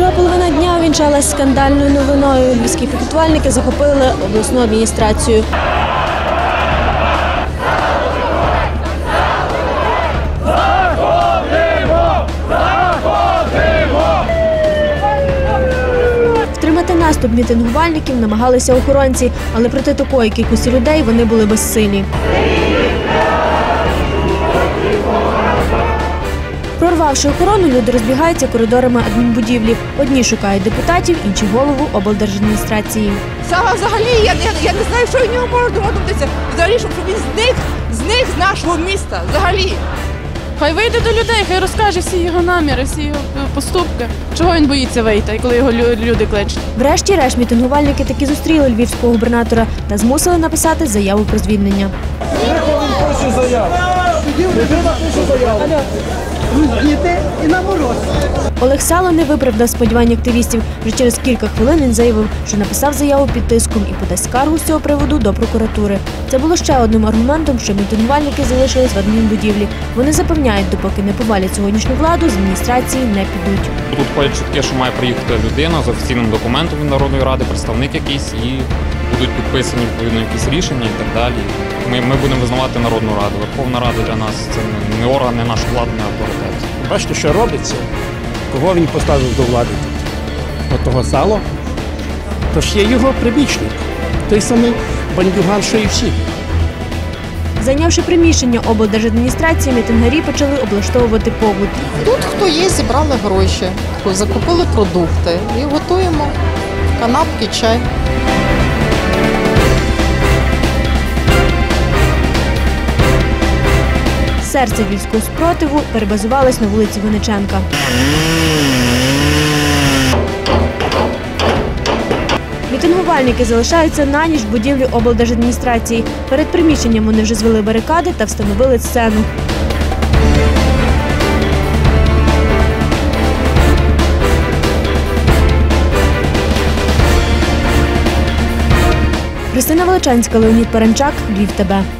Друга половина дня увінчалась скандальною новиною. Львівські пікетувальники захопили обласну адміністрацію. Втримати наступ мітингувальників намагалися охоронці, але проти такої кількості людей вони були безсилі. Прорвавши охорону, люди розбігаються коридорами адмінбудівлі. Одні шукають депутатів, інші голову облдержадміністрації. Саме взагалі я, я, я не знаю, що від нього можна домовитися. Взагалі, щоб він зник, зник з нашого міста. Взагалі. Хай вийде до людей, хай розкаже всі його наміри, всі його е, поступки. Чого він боїться вийти, коли його люди кличуть? Врешті-решт мітингувальники таки зустріли львівського губернатора та змусили написати заяву про звільнення. Олег Сало не виправдав сподівань активістів. Вже через кілька хвилин він заявив, що написав заяву під тиском і подасть скаргу з цього приводу до прокуратури. Це було ще одним аргументом, що мітингувальники залишились в адмінбудівлі. Вони запевняють, допоки не повалять сьогоднішню владу, з адміністрації не підуть. Тут ходять чутки, що має приїхати людина з офіційним документом від Народної ради, представник якийсь, і будуть підписані відповідно якісь рішення і так далі. Ми, ми будемо визнавати Народну раду. Верховна Рада для нас це не- не орган, не наш владний авторитет. Бачите, що робиться? Кого він поставив до влади? От того сало. Тож є його прибічник. Той самий бандюган, що і всі. Зайнявши приміщення облдержадміністрації, мітингарі почали облаштовувати побут. Тут хто є, зібрали гроші, закупили продукти і готуємо канапки, чай. Серце львівського спротиву перебазувалось на вулиці Винниченка. Мітингувальники залишаються на ніч в будівлі облдержадміністрації. Перед приміщенням вони вже звели барикади та встановили сцену. Христина Величанська, Леонід Паранчак, Львів ТБ.